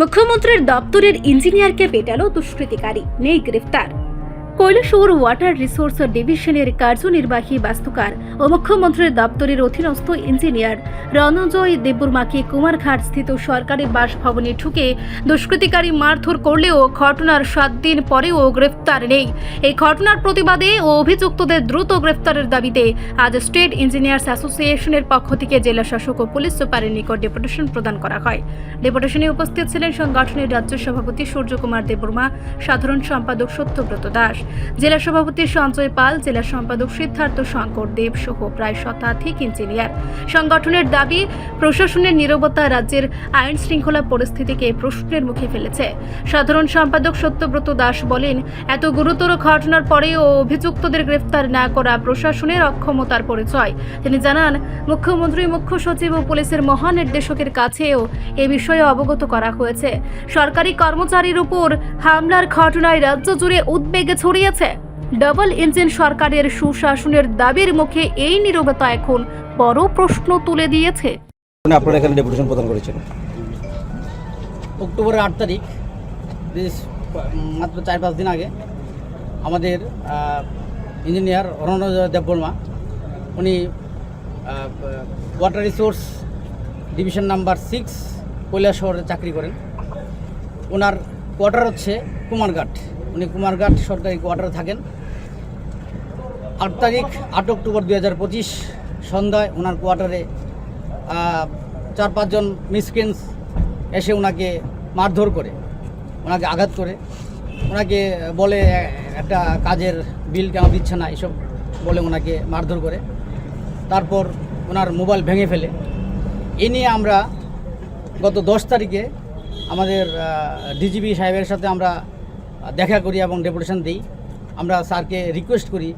মুখ্যমন্ত্রীর দপ্তরের ইঞ্জিনিয়ারকে পেটালো দুষ্কৃতিকারী নেই গ্রেফতার। কৈলাসহর ওয়াটার রিসোর্স ডিভিশনের কার্যনির্বাহী বাস্তুকার ও মুখ্যমন্ত্রীর দপ্তরের অধীনস্থ ইঞ্জিনিয়ার রণজয় দেববর্মাকে কুমারঘাট স্থিত সরকারি বাসভবনে ঢুকে দুষ্কৃতিকারী মারধর করলেও ঘটনার সাত দিন পরেও গ্রেফতার নেই। এই ঘটনার প্রতিবাদে ও অভিযুক্তদের দ্রুত গ্রেফতারের দাবিতে আজ স্টেট ইঞ্জিনিয়ার্স অ্যাসোসিয়েশনের পক্ষ থেকে জেলা শাসক ও পুলিশ সুপারের নিকট ডেপুটেশন প্রদান করা হয়। ডেপুটেশনে উপস্থিত ছিলেন সংগঠনের রাজ্য সভাপতি সূর্যকুমার দেববর্মা, সাধারণ সম্পাদক সত্যব্রত দাস জেলা সভাপতি সঞ্জয় পাল, জেলা সম্পাদক সিদ্ধার্থ শঙ্কর, দেব সহ প্রায় শতাধিক ইঞ্জিনিয়ার। সংগঠনের দাবি, প্রশাসনের নীরবতা রাজ্যের আইন শৃঙ্খলা পরিস্থিতিকে প্রশ্নের মুখে ফেলেছে। সাধারণ সম্পাদক সত্যব্রত দাস বলেন, এত গুরুতর ঘটনার পরেও অভিযুক্তদের গ্রেফতার না করা প্রশাসনের অক্ষমতার পরিচয়। তিনি জানান, মুখ্যমন্ত্রী, মুখ্য সচিব ও পুলিশের মহানির্দেশকের কাছেও এ বিষয়ে অবগত করা হয়েছে। সরকারি কর্মচারীর উপর হামলার ঘটনায় রাজ্য জুড়ে উদ্বেগ ছড়িয়েছে ডাবল ইঞ্জিন সরকারের সুশাসনের দাবির মুখে এই নীরবতা এখন বড় প্রশ্ন তুলে দিয়েছে। মানে আপনারা এখানে ডেপুটেশন প্রদান করেছেন? অক্টোবরের আট তারিখ বেশ মাত্র চার পাঁচ দিন আগে আমাদের ইঞ্জিনিয়ার অরণ্য দেববর্মা উনি water resource division number six Kailash শহরে চাকরি করেন। ওনার কোয়ার্টার হচ্ছে কুমারঘাট। উনি কুমারঘাট সরকারি কোয়ার্টারে থাকেন। আট তারিখ, আট অক্টোবর দু হাজার পঁচিশ সন্ধ্যায় ওনার কোয়ার্টারে চার পাঁচজন মিসক্রিন্স এসে ওনাকে মারধর করে, ওনাকে আঘাত করে। ওনাকে বলে, একটা কাজের বিল কেন দিচ্ছে না? এসব বলে ওনাকে মারধর করে। তারপর ওনার মোবাইল ভেঙে ফেলে। এ নিয়ে আমরা গত দশ তারিখে আমাদের ডিজিপি সাহেবের সাথে আমরা দেখা করি এবং ডেপুটেশন দিই। আমরা স্যারকে রিকোয়েস্ট করি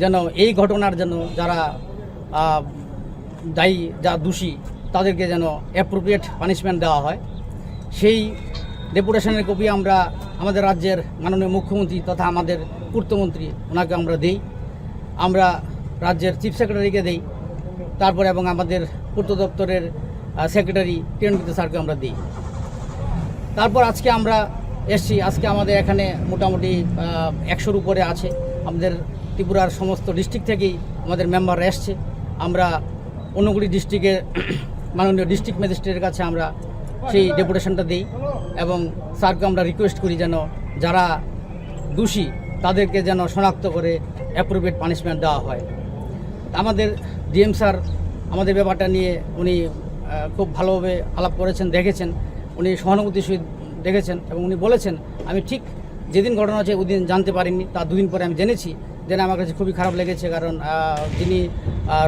যেন এই ঘটনার জন্য যারা দায়ী, যা দোষী, তাদেরকে যেন অ্যাপ্রোপ্রিয়েট পানিশমেন্ট দেওয়া হয়। সেই ডেপুটেশনের কপি আমরা আমাদের রাজ্যের মাননীয় মুখ্যমন্ত্রী তথা আমাদের পূর্তমন্ত্রী, ওনাকে আমরা দেই। আমরা রাজ্যের চিফ সেক্রেটারিকে দেই। তারপরে এবং আমাদের পূর্ত দপ্তরের সেক্রেটারি কিরণবিদ্য স্যারকে আমরা দিই। তারপর আজকে আমরা এসছি। আজকে আমাদের এখানে মোটামুটি একশোর উপরে আছে। আমাদের ত্রিপুরার সমস্ত ডিস্ট্রিক্ট থেকেই আমাদের মেম্বাররা এসছে। আমরা অনুগুড়ি ডিস্ট্রিক্টের মাননীয় ডিস্ট্রিক্ট ম্যাজিস্ট্রেটের কাছে আমরা সেই ডেপুটেশনটা দিই এবং স্যারকে আমরা রিকোয়েস্ট করি যেন যারা দোষী, তাদেরকে যেন শনাক্ত করে অ্যাপ্রোপ্রিয়েট পানিশমেন্ট দেওয়া হয়। আমাদের ডিএম স্যার আমাদের ব্যাপারটা নিয়ে উনি খুব ভালোভাবে আলাপ করেছেন, দেখেছেন। উনি সহানুভূতির দেখেছেন এবং উনি বলেছেন আমি ঠিক যেদিন ঘটনা হচ্ছে ওই দিন জানতে পারিনি তার দুদিন পরে আমি জেনেছি। যেন আমার কাছে খুবই খারাপ লেগেছে কারণ যিনি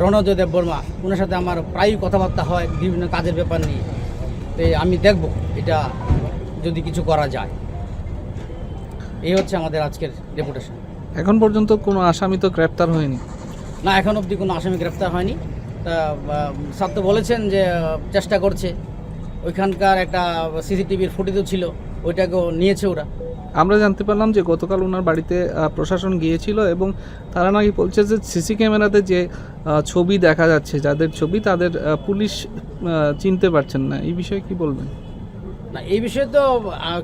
রণজয় দেব বর্মা ওনার সাথে আমার প্রায়ই কথাবার্তা হয় বিভিন্ন কাজের ব্যাপার নিয়ে। তো আমি দেখব এটা যদি কিছু করা যায়। এই হচ্ছে আমাদের আজকের ডেপুটেশন এখন পর্যন্ত কোনো আসামি তো গ্রেপ্তার হয়নি? না এখন অবধি কোনো আসামি গ্রেপ্তার হয়নি। তা স্যার তো বলেছেন যে চেষ্টা করছে। ওইখানকার একটা সিসিটিভির ফুটেজও ছিল ওইটাকেও নিয়েছে ওরা। আমরা জানতে পারলাম যে গতকাল ওনার বাড়িতে প্রশাসন গিয়েছিল এবং তারা নাকি বলছে যে সিসি ক্যামেরাতে যে ছবি দেখা যাচ্ছে যাদের ছবি তাদের পুলিশ চিনতে পারছেন না। এই বিষয়ে কি বলবেন? না এই বিষয়ে তো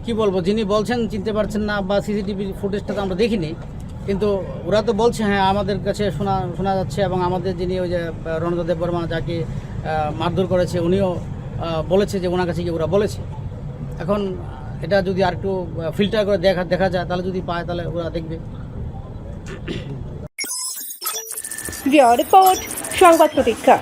কি বলব যিনি বলছেন চিনতে পারছেন না বা সিসিটিভি ফুটেজটা তো আমরা দেখিনি। কিন্তু ওরা তো বলছে হ্যাঁ আমাদের কাছে শোনা শোনা যাচ্ছে এবং আমাদের যিনি ওই যে রণদেব বর্মা যাকে মারধর করেছে উনিও বলেছে যে ওনার কাছে গিয়ে ওরা বলেছে। এখন এটা যদি আর একটু ফিল্টার করে দেখা দেখা যায়, তাহলে যদি পায়, তাহলে ওরা দেখবে। সংবাদ প্রতীক্ষা।